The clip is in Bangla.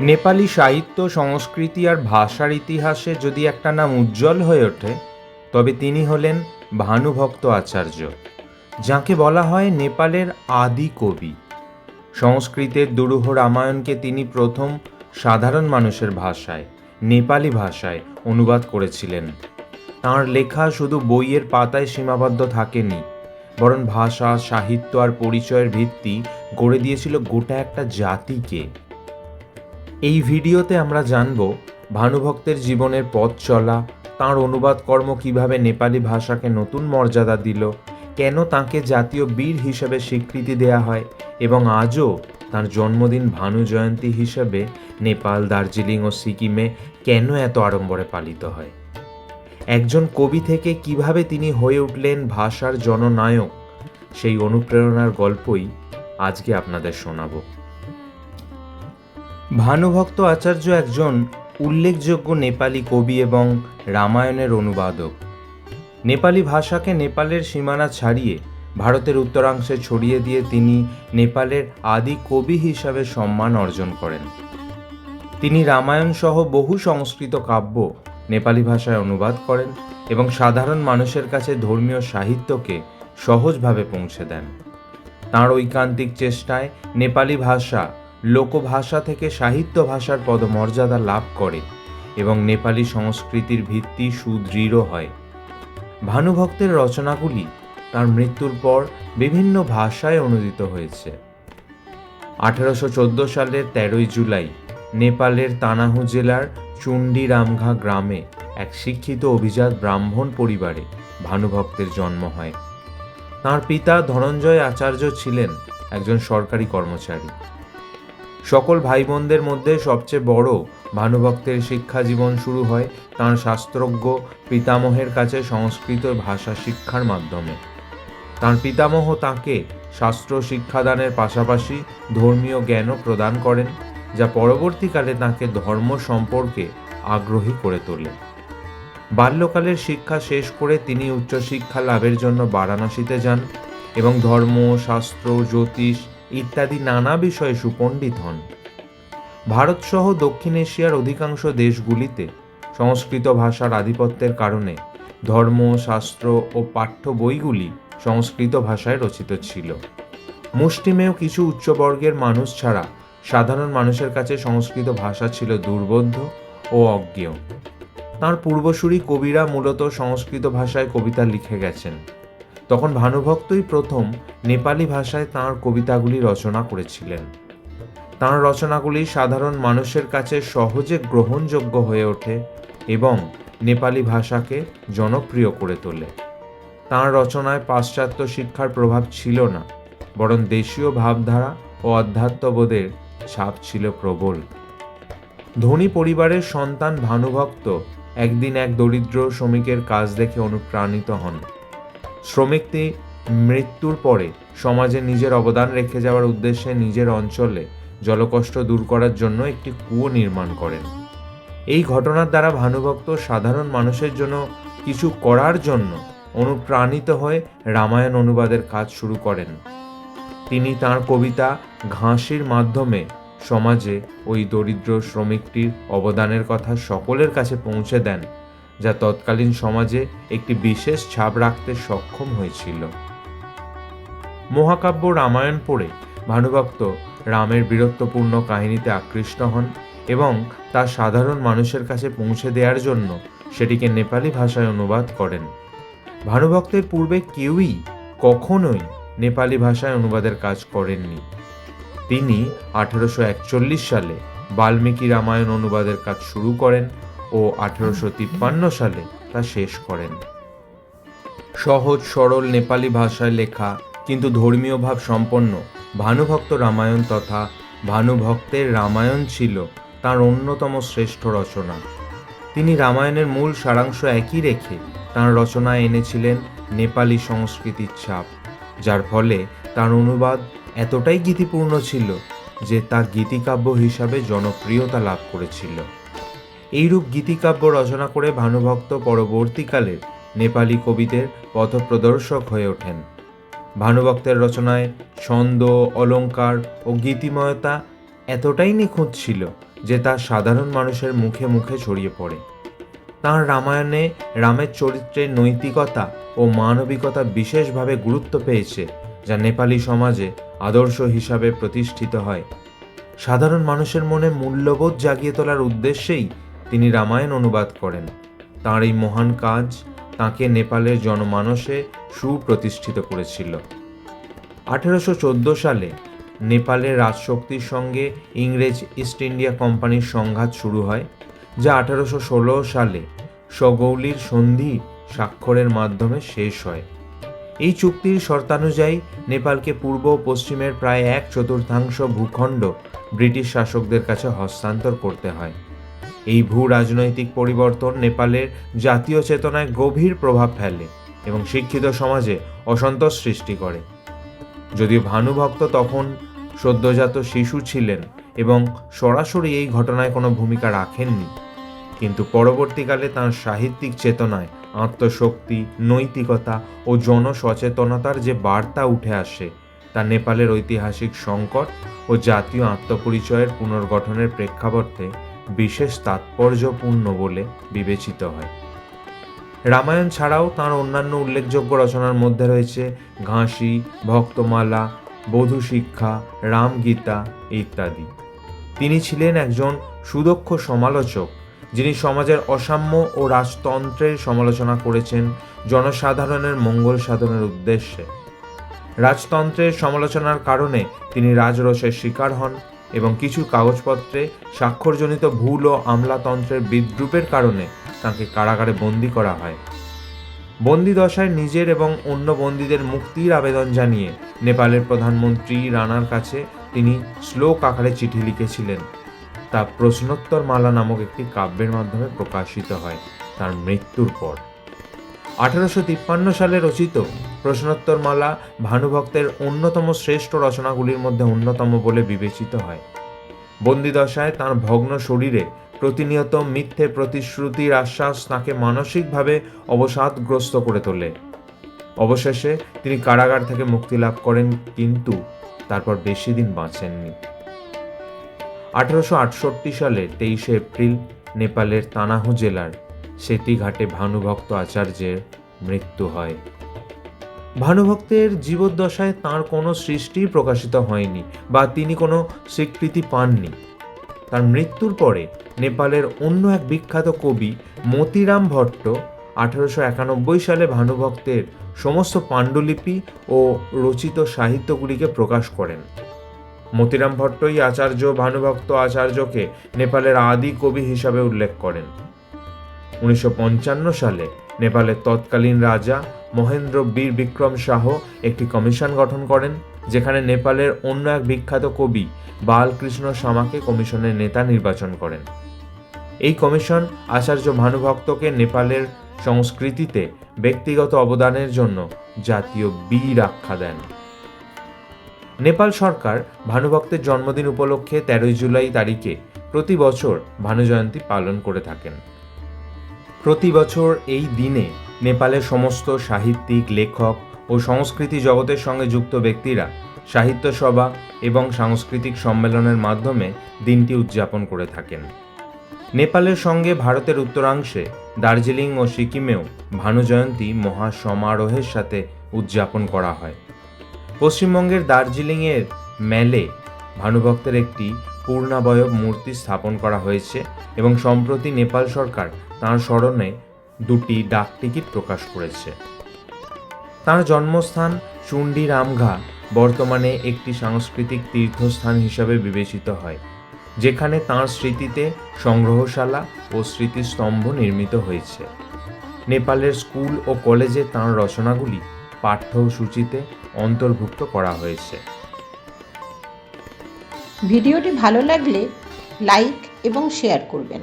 নেপালি সাহিত্য, সংস্কৃতি আর ভাষার ইতিহাসে যদি একটা নাম উজ্জ্বল হয়ে ওঠে, তবে তিনি হলেন ভানুভক্ত আচার্য, যাকে বলা হয় নেপালের আদি কবি। সংস্কৃতের দুরূহ রামায়ণকে তিনি প্রথম সাধারণ মানুষের ভাষায়, নেপালি ভাষায় অনুবাদ করেছিলেন। তাঁর লেখা শুধু বইয়ের পাতায় সীমাবদ্ধ থাকেনি, বরং ভাষা, সাহিত্য আর পরিচয়ের ভিত্তি গড়ে দিয়েছিল গোটা একটা জাতিকে। এই ভিডিওতে আমরা জানব ভানুভক্তের জীবনের পথ চলা, তাঁর অনুবাদ কর্ম কীভাবে নেপালি ভাষাকে নতুন মর্যাদা দিল, কেন তাঁকে জাতীয় বীর হিসেবে স্বীকৃতি দেয়া হয় এবং আজও তার জন্মদিন ভানু জয়ন্তী হিসেবে নেপাল, দার্জিলিং ও সিকিমে কেন এত আড়ম্বরে পালিত হয়? একজন কবি থেকে কীভাবে তিনি হয়ে উঠলেন ভাষার জননায়ক, সেই অনুপ্রেরণার গল্পই আজকে আপনাদের শোনাবো। ভানুভক্ত আচার্য একজন উল্লেখযোগ্য নেপালি কবি এবং রামায়ণের অনুবাদক। নেপালি ভাষাকে নেপালের সীমানা ছাড়িয়ে ভারতের উত্তরাংশে ছড়িয়ে দিয়ে তিনি নেপালের আদি কবি হিসাবে সম্মান অর্জন করেন। তিনি রামায়ণ সহ বহু সংস্কৃত কাব্য নেপালি ভাষায় অনুবাদ করেন এবং সাধারণ মানুষের কাছে ধর্মীয় সাহিত্যকে সহজভাবে পৌঁছে দেন। তাঁর ঐকান্তিক চেষ্টায় নেপালি ভাষা লোকভাষা থেকে সাহিত্য ভাষার পদমর্যাদা লাভ করে এবং নেপালি সংস্কৃতির ভিত্তি সুদৃঢ় হয়। ভানুভক্তের রচনাগুলি তার মৃত্যুর পর বিভিন্ন ভাষায় অনুদিত হয়েছে। আঠারোশো চোদ্দ সালের তেরোই জুলাই নেপালের তানাহু জেলার চুন্ডি রামঘা গ্রামে এক শিক্ষিত অভিজাত ব্রাহ্মণ পরিবারে ভানুভক্তের জন্ম হয়। তাঁর পিতা ধনঞ্জয় আচার্য ছিলেন একজন সরকারি কর্মচারী। সকল ভাই বোনদের মধ্যে সবচেয়ে বড় ভানুভক্তের শিক্ষা জীবন শুরু হয় তাঁর শাস্ত্রজ্ঞ পিতামহের কাছে সংস্কৃত ভাষা শিক্ষার মাধ্যমে। তাঁর পিতামহ তাঁকে শাস্ত্র শিক্ষাদানের পাশাপাশি ধর্মীয় জ্ঞানও প্রদান করেন, যা পরবর্তীকালে তাঁকে ধর্ম সম্পর্কে আগ্রহী করে তোলে। বাল্যকালের শিক্ষা শেষ করে তিনি উচ্চশিক্ষা লাভের জন্য বারাণসীতে যান এবং ধর্ম, শাস্ত্র, জ্যোতিষ ইত্যাদি নানা বিষয়ে সুপণ্ডিত হন। ভারতসহ দক্ষিণ এশিয়ার অধিকাংশ দেশগুলিতে সংস্কৃত ভাষার আধিপত্যের কারণে ধর্ম, শাস্ত্র ও পাঠ্য বইগুলি সংস্কৃত ভাষায় রচিত ছিল। মুষ্টিমেয় কিছু উচ্চবর্গের মানুষ ছাড়া সাধারণ মানুষের কাছে সংস্কৃত ভাষা ছিল দুর্বোধ্য ও অজ্ঞেয়। তাঁর পূর্বসূরি কবিরা মূলত সংস্কৃত ভাষায় কবিতা লিখে গেছেন। তখন ভানুভক্তই প্রথম নেপালি ভাষায় তাঁর কবিতাগুলি রচনা করেছিলেন। তাঁর রচনাগুলি সাধারণ মানুষের কাছে সহজে গ্রহণযোগ্য হয়ে ওঠে এবং নেপালি ভাষাকে জনপ্রিয় করে তোলে। তাঁর রচনায় পাশ্চাত্য শিক্ষার প্রভাব ছিল না, বরং দেশীয় ভাবধারা ও অধ্যাত্মবোধের ছাপ ছিল প্রবল। ধনী পরিবারের সন্তান ভানুভক্ত একদিন এক দরিদ্র শ্রমিকের কাজ দেখে অনুপ্রাণিত হন। শ্রমিকটি মৃত্যুর পরে সমাজে নিজের অবদান রেখে যাওয়ার উদ্দেশ্যে নিজের অঞ্চলে জলকষ্ট দূর করার জন্য একটি কুয়ো নির্মাণ করেন। এই ঘটনার দ্বারা ভানুভক্ত সাধারণ মানুষের জন্য কিছু করার জন্য অনুপ্রাণিত হয়ে রামায়ণ অনুবাদের কাজ শুরু করেন। তিনি তার কবিতা ঘাসির মাধ্যমে সমাজে ওই দরিদ্র শ্রমিকটির অবদানের কথা সকলের কাছে পৌঁছে দেন। যা তৎকালীন সমাজে একটি বিশেষ ছাপ রাখতে সক্ষম হয়েছিল। মহাকাব্য রামায়ণ পড়ে ভানুভক্ত রামের বীরত্বপূর্ণ কাহিনীতে আকৃষ্ট হন এবং তা সাধারণ মানুষের কাছে পৌঁছে দেওয়ার জন্য সেটিকে নেপালি ভাষায় অনুবাদ করেন। ভানুভক্তের পূর্বে কেউই কখনোই নেপালি ভাষায় অনুবাদের কাজ করেননি। তিনি আঠেরোশো সালে বাল্মীকি রামায়ণ অনুবাদের কাজ শুরু করেন ও আঠেরোশো তিপ্পান্ন সালে তা শেষ করেন। সহজ, সরল নেপালি ভাষায় লেখা কিন্তু ধর্মীয় ভাব সম্পন্ন ভানুভক্ত রামায়ণ তথা ভানুভক্তের রামায়ণ ছিল তার অন্যতম শ্রেষ্ঠ রচনা। তিনি রামায়ণের মূল সারাংশ একই রেখে তাঁর রচনায় এনেছিলেন নেপালি সংস্কৃতির ছাপ, যার ফলে তার অনুবাদ এতটাই গীতিপূর্ণ ছিল যে তা গীতিকাব্য হিসাবে জনপ্রিয়তা লাভ করেছিল। এইরূপ গীতিকাব্য রচনা করে ভানুভক্ত পরবর্তীকালের নেপালি কবিদের পথপ্রদর্শক হয়ে ওঠেন। ভানুভক্তের রচনায় ছন্দ অলঙ্কার ও গীতিময়তা এতটাই নিখুঁত ছিল যে তা সাধারণ মানুষের মুখে মুখে ছড়িয়ে পড়ে। তাঁর রামায়ণে রামের চরিত্রের নৈতিকতা ও মানবিকতা বিশেষভাবে গুরুত্ব পেয়েছে, যা নেপালি সমাজে আদর্শ হিসাবে প্রতিষ্ঠিত হয়। সাধারণ মানুষের মনে মূল্যবোধ জাগিয়ে তোলার উদ্দেশ্যেই তিনি রামায়ণ অনুবাদ করেন। তাঁর এই মহান কাজ তাঁকে নেপালের জনমানসে সুপ্রতিষ্ঠিত করেছিল। আঠেরোশো চোদ্দ সালে নেপালের রাজশক্তির সঙ্গে ইংরেজ ইস্ট ইন্ডিয়া কোম্পানির সংঘাত শুরু হয়, যা আঠেরোশো ষোলো সালে সগৌলির সন্ধি স্বাক্ষরের মাধ্যমে শেষ হয়। এই চুক্তির শর্তানুযায়ী নেপালকে পূর্ব ও পশ্চিমের প্রায় এক চতুর্থাংশ ভূখণ্ড ব্রিটিশ শাসকদের কাছে হস্তান্তর করতে হয়। এই ভূ রাজনৈতিক পরিবর্তন নেপালের জাতীয় চেতনায় গভীর প্রভাব ফেলে এবং শিক্ষিত সমাজে অসন্তোষ সৃষ্টি করে। যদিও ভানুভক্ত তখন সদ্যজাত শিশু ছিলেন এবং সরাসরি এই ঘটনায় কোনো ভূমিকা রাখেননি, কিন্তু পরবর্তীকালে তাঁর সাহিত্যিক চেতনায় আত্মশক্তি, নৈতিকতা ও জনসচেতনতার যে বার্তা উঠে আসে, তা নেপালের ঐতিহাসিক সংকট ও জাতীয় আত্মপরিচয়ের পুনর্গঠনের প্রেক্ষাপটে বিশেষ তাৎপর্যপূর্ণ বলে বিবেচিত হয়। রামায়ণ ছাড়াও তাঁর অন্যান্য উল্লেখযোগ্য রচনার মধ্যে রয়েছে ঘাসি, ভক্তমালা বধূ শিক্ষা রামগীতা ইত্যাদি। তিনি ছিলেন একজন সুদক্ষ সমালোচক, যিনি সমাজের অসাম্য ও রাজতন্ত্রের সমালোচনা করেছেন জনসাধারণের মঙ্গল সাধনের উদ্দেশ্যে। রাজতন্ত্রের সমালোচনার কারণে তিনি রাজরসের শিকার হন। এবং কিছু কাগজপত্রে স্বাক্ষরজনিত ভুল ও আমলাতন্ত্রের বিদ্রুপের কারণে তাকে কারাগারে বন্দি করা হয়। বন্দি দশায় নিজের এবং অন্য বন্দীদের মুক্তির আবেদন জানিয়ে নেপালের প্রধানমন্ত্রী রানার কাছে তিনি শ্লোক আকারে চিঠি লিখেছিলেন। তা প্রশ্নোত্তর মালা নামক একটি কাব্যের মাধ্যমে প্রকাশিত হয়। তার মৃত্যুর পর। আঠারোশো তিপ্পান্ন সালে রচিত প্রশ্নোত্তর মালা ভানুভক্তের অন্যতম শ্রেষ্ঠ রচনাগুলির মধ্যে অন্যতম বলে বিবেচিত হয়। বন্দিদশায় তাঁর ভগ্ন শরীরে প্রতিনিয়ত মিথ্যে প্রতিশ্রুতির আশ্বাস তাকে মানসিকভাবে অবসাদগ্রস্ত করে তোলে। অবশেষে তিনি কারাগার থেকে মুক্তি লাভ করেন কিন্তু তারপর বেশি দিন বাঁচেননি। আঠারোশো আটষট্টি সালে তেইশে এপ্রিল, নেপালের তানাহু জেলার সেতিঘাটে ভানুভক্ত আচার্যের মৃত্যু হয়। ভানুভক্তের জীবদ্দশায় তাঁর কোনো সৃষ্টি প্রকাশিত হয়নি বা তিনি কোনো স্বীকৃতি পাননি। তার মৃত্যুর পরে নেপালের অন্য এক বিখ্যাত কবি মতিরাম ভট্ট আঠারোশো একানব্বই সালে ভানুভক্তের সমস্ত পাণ্ডুলিপি ও রচিত সাহিত্যগুলিকে প্রকাশ করেন। মতিরাম ভট্টই আচার্য, ভানুভক্ত আচার্যকে নেপালের আদি কবি হিসাবে উল্লেখ করেন। উনিশশো পঞ্চান্ন সালে নেপালের তৎকালীন রাজা মহেন্দ্র বীর বিক্রম শাহ একটি কমিশন গঠন করেন, যেখানে নেপালের অন্য এক বিখ্যাত কবি বালকৃষ্ণ সামাকে কমিশনের নেতা নির্বাচন করেন। এই কমিশন আচার্য ভানুভক্তকে নেপালের সংস্কৃতিতে ব্যক্তিগত অবদানের জন্য জাতীয় বীর আখ্যা দেন। নেপাল সরকার ভানুভক্তের জন্মদিন উপলক্ষে তেরোই জুলাই তারিখে প্রতি বছর ভানুজয়ন্তী পালন করে থাকেন। প্রতি বছর এই দিনে নেপালের সমস্ত সাহিত্যিক, লেখক ও সংস্কৃতি জগতের সঙ্গে যুক্ত ব্যক্তিরা সাহিত্য সভা এবং সাংস্কৃতিক সম্মেলনের মাধ্যমে দিনটি উদযাপন করে থাকেন। নেপালের সঙ্গে ভারতের উত্তরাংশে দার্জিলিং ও সিকিমেও ভানুজয়ন্তী মহা সমারোহের সাথে উদযাপন করা হয়। পশ্চিমবঙ্গের দার্জিলিংয়ের মেলে ভানুভক্তের একটি পূর্ণাবয়ব মূর্তি স্থাপন করা হয়েছে এবং সম্প্রতি নেপাল সরকার তাঁর স্মরণে দুটি ডাক টিকিট প্রকাশ করেছে। তাঁর জন্মস্থান চুন্ডি রামঘা বর্তমানে একটি সাংস্কৃতিক তীর্থস্থান হিসাবে বিবেচিত হয়, যেখানে তাঁর স্মৃতিতে সংগ্রহশালা ও স্মৃতিস্তম্ভ নির্মিত হয়েছে। নেপালের স্কুল ও কলেজে তাঁর রচনাগুলি পাঠ্যসূচিতে অন্তর্ভুক্ত করা হয়েছে। ভিডিওটি ভালো লাগলে লাইক এবং শেয়ার করবেন।